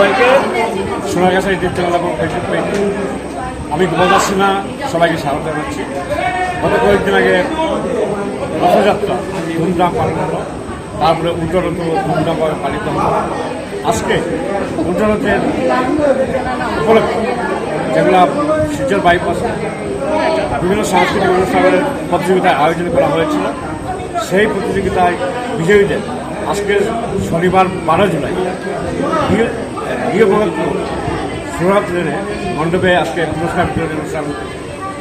সবাইকে এবং ফেসবুক পেজে আমি গোপাল সিনহা সবাইকে স্বাগত জানাচ্ছি। গত কয়েকদিন আগে রথযাত্রা ধুমধাম পালন হলো, তারপরে উল্টোরথ ধুমধামভাবে পালিত হলো। আজকে উল্টোরথের উপলক্ষে যেগুলা সূর্যের বাইপাসে বিভিন্ন সাংস্কৃতিক অনুষ্ঠানের প্রতিযোগিতায় আয়োজন করা হয়েছিল, সেই প্রতিযোগিতায় বিজয়ীদের আজকে শনিবার বারো জুলাই গৃহবন্ধু সুরাত লেনে মণ্ডপে আজকে পুরস্কার বিতরণ অনুষ্ঠান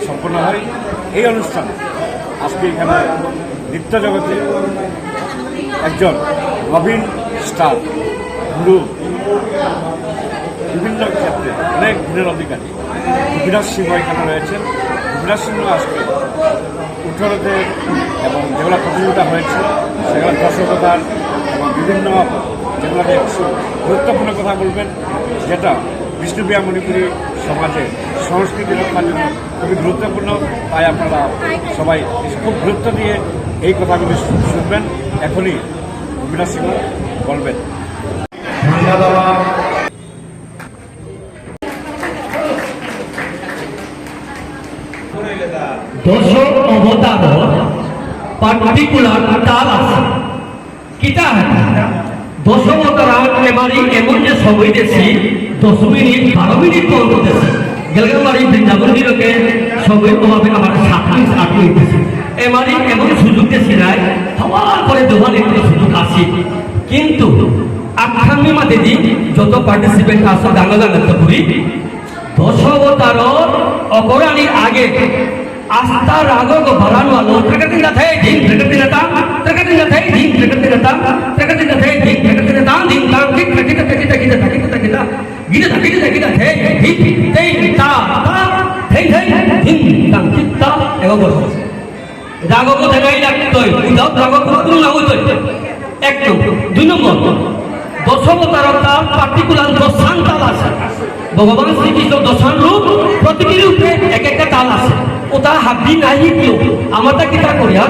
সম্পন্ন হয়। এই অনুষ্ঠানে, আজকে এখানে নৃত্য জগতে একজন নবীন স্টার, গুরু, বিভিন্ন ক্ষেত্রে অনেক গুণের অধিকারী। অভিনাশ সিংহ এখানে রয়েছেন। অভিনাশ সিংহ আজকে উত্তরতে এবং যেগুলো প্রতিযোগিতা হয়েছে, সেগুলো দর্শকতার এবং বিভিন্ন যেগুলোতে গুরুত্বপূর্ণ কথা বলবেন, যেটা বিষ্ণুপ্রিয়া মণিপুরী সমাজে সংস্কৃতি রক্ষার জন্য খুবই গুরুত্বপূর্ণ, তাই আপনারা সবাই খুব গুরুত্ব দিয়ে এই কথাগুলি শুনবেন। এখনই অভিনাশ সিংহ বলবেন। দশ অবতার পার্টিকুলার আছে। কিতা দশ অবতার এবারই এমন যে সময় দেছি দশ মিনিট, বারো মিনিট পর্যন্ত দেছে গেলগামারি বৃন্দাবন দিলকে সময় অভাবে আমার সাত আট মিনিট দেছে এমন সুযোগ দেছি নাই, হওয়ার পরে দেওয়ার একটু সুযোগ আছে কিন্তু আখ্যানের মাঝে দি যত পার্টিসিপেন্ট আছে গাঙ্গা গাঙ্গা করি দশবতারর অপরাণীর আগে আস্থা রাগক ভরানো আলো। প্রকৃতি না থাকে দিন প্রকৃতি না তা প্রকৃতি না থাকে দিন প্রকৃতি না তা প্রকৃতি না থাকে দিন প্রকৃতি না তা দিন তা ঠিক প্রকৃতি প্রকৃতি গীতা থাকিতে থাকিতা গীতা থাকিতে, থাকিতা, হে হি তেই তা তা হেই হেই দিন তা চিত্তা এগো বলো রাগক দেখাই লাগতই উইদাউট রাগক কোনো না হইতই এক নম্বর। দুই নম্বর। দশবতারতা পার্টিকুলার দশান তাল আছে। ভগবান শ্রীকৃষ্ণ দশান রূপ প্রতিটি রূপে এক একটা তাল আছে। ওটা হাবি নাই কিয় আমারটা কিতা করিয়া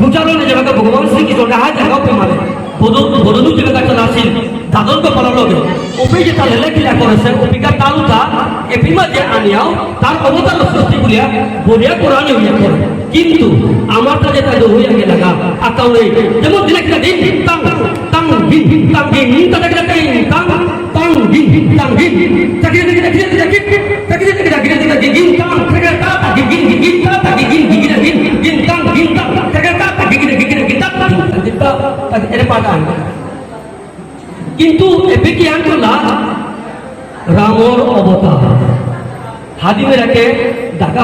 গুজারনে যেভাবে ভগবান শ্রীকৃষ্ণ ডাহা জায়গা পে মানে বদল বদলু যেভাবে একটা আসিল দাদন তো পালা লগে। ওপি যে তাল হেলে কিলা করেছে ওপিকা তাল উঠা এপিমা যে আনিয়াও তার অবতার সৃষ্টি করিয়া বলিয়া কোরআনে হইয়া করে কিন্তু আমারটা যেটা হইয়া গেলে গা আকাউ নেই যেমন দিলে কিনা দিন তাং তাং দিন তাং দিন কিনা তাই তাং তাং দিন তাং দিন তাকে আনবে কিন্তু এবে কি আনলা রামর অবতার। ডাকা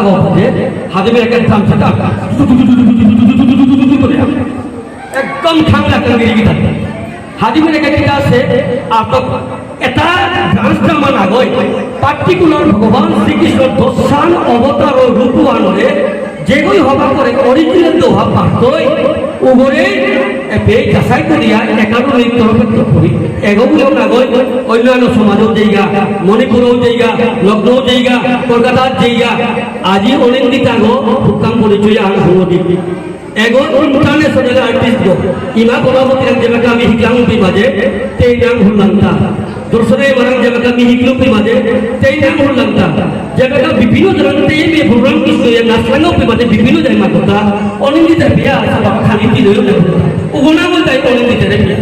একদম ঠান্ডা কিটা আছে, আটক। এটা গানস্টামান আগৈ পার্টিকুলার ভগবান শ্রীকৃষ্ণ দশান অবতার ও রূপবানরে যেগুলি হবা করে অরিজিনাল দোহা পাতই উগরে এপে যাচাই করিয়া একানো নৃত্য অপেক্ষা করি। নাগৈ অন্যান্য সমাজও জায়গা মণিপুরও জায়গা লগ্নও জায়গা কলকাতার জায়গা আজি অনিন্দিতা গো হুকাম পরিচয় আন হুমদি এগো ইন্টারন্যাশনাল আর্টিস্ট ইমা কলাবতী যেভাবে আমি শিকলাম মাঝে তেই নাম হুল্লান্তা দর্শনে মারাং যেভাবে আমি শিকলুম মাঝে তেই নাম হুল্লান্তা যেভাবে বিভিন্ন জনতে মে ভগবান কৃষ্ণ এর নাচলাঙ্গ মাঝে বিভিন্ন জায়গা কথা অনিন্দিতা বিয়া আছে বাবা খালি কি রইল না উগনা বল তাই অনিন্দিতা রে বিয়া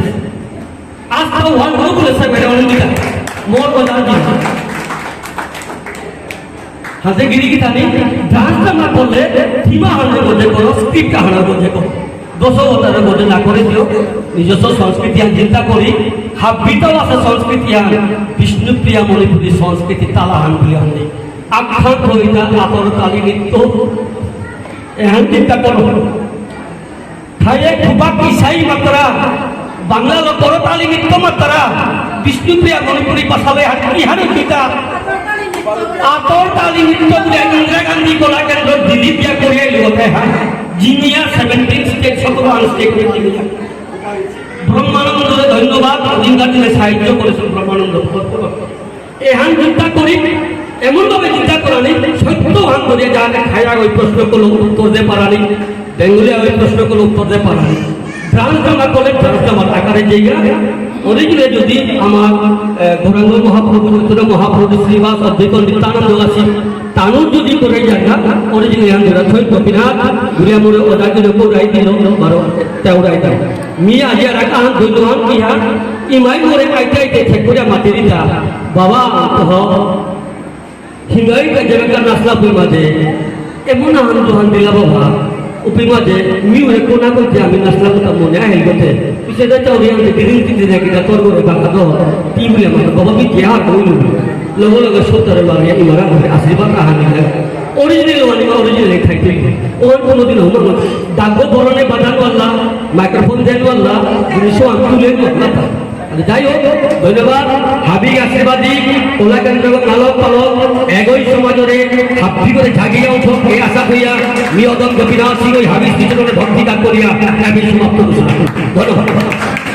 আজ তো ওয়ান গো বলে সাবে অনিন্দিতা মোর কথা দিন হাতে গিরি কি জানি ডান্সটা না করলে সীমা হারানোর মধ্যে করো স্ক্রিপ্ট হারানোর মধ্যে করো দশবতারের মধ্যে না করে দিও। নিজস্ব সংস্কৃতি চিন্তা করি। হাবিত আছে সংস্কৃতি আন বিষ্ণুপ্রিয়া মণিপুরী সংস্কৃতি তালাহান বলে আনলে আখ্যান কবিতা, আতর, তালি, নৃত্য, এহান চিন্তা করো। খাইয়ে খুবা কিসাই মাত্রা? বাংলা লোকর তালি নৃত্য মাত্রা, বিষ্ণুপ্রিয়া মণিপুরী পাশালে ইহারে কিতা আতর তালি বলে ইন্দিরা গান্ধী কলা কেন্দ্র দিল্লি বিয়া করিয়া লোকে হ্যাঁ জিনিয়া সেভেন্টিন স্টেট জিনিয়া ব্রহ্মানন্দরে ধন্যবাদ অধিকার দিনে সাহায্য করেছেন ব্রহ্মানন্দ এহান চিন্তা করি, এমন ভাবে চিন্তা করানি সত্য হান করে যাকে খায়া ওই প্রশ্ন করল উত্তর দে পারানি বেঙ্গলিয়া ওই প্রশ্ন করল উত্তর দে পারানি ট্রান্সফার করলে ট্রান্সফার আকারে জায়গা অরিজিনে যদি আমার গৌরাঙ্গ মহাপ্রভু চৈতন্য মহাপ্রভু শ্রীবাস অদ্বৈত নিত্যানন্দ আছে তানুর যদি করে না অরিজিনে আমরা থৈ কপিনাথ গুলিয়া মোরে ওদাকে লোক উড়াই দিল বারো তে উড়াই দাও। মি আজি আর কাহান ধৈর্যবান ইহা ইমাই মোরে আইতে আইতে ঠেকুরা মাতি দিতা। বাবা, কহ, হিঙ্গাই কাজে নাসলা পুই মাঝে, এমন আহান তোহান দিলা বাবা। উপি মাঝে মি কোনা করছে আমি নাসলা কথা মনে আইল গতে। পিছে দা রিয়ান তে দিন তিন দিন কিটা তোর করে বাকা দো তি বলে আমার বাবা বি জিয়া কইলু লগ লগ সত্তরে বারে ইমারা ঘরে আশীর্বাদ আহান দিলা অরিজিনাল ওয়ানি বা অরিজিনাল খাইতে ওর কোনোদিন হলো না ডাকবো বরণে বাজানো আল্লাহ মাইক্রোফোন দেন আল্লাহ জিনিসও আমি তুলে আল্লাহ যাই হোক ধন্যবাদ হাবি আশীর্বাদী ওলা কেন্দ্র পালক পালক সমাজরে হাবি করে জাগিয়া উঠো এই আশা করিয়া গোপীনাথ সিং ওই হাবিস বিচরণে ভক্তি দান করিয়া আমি সমাপ্ত। ধন্যবাদ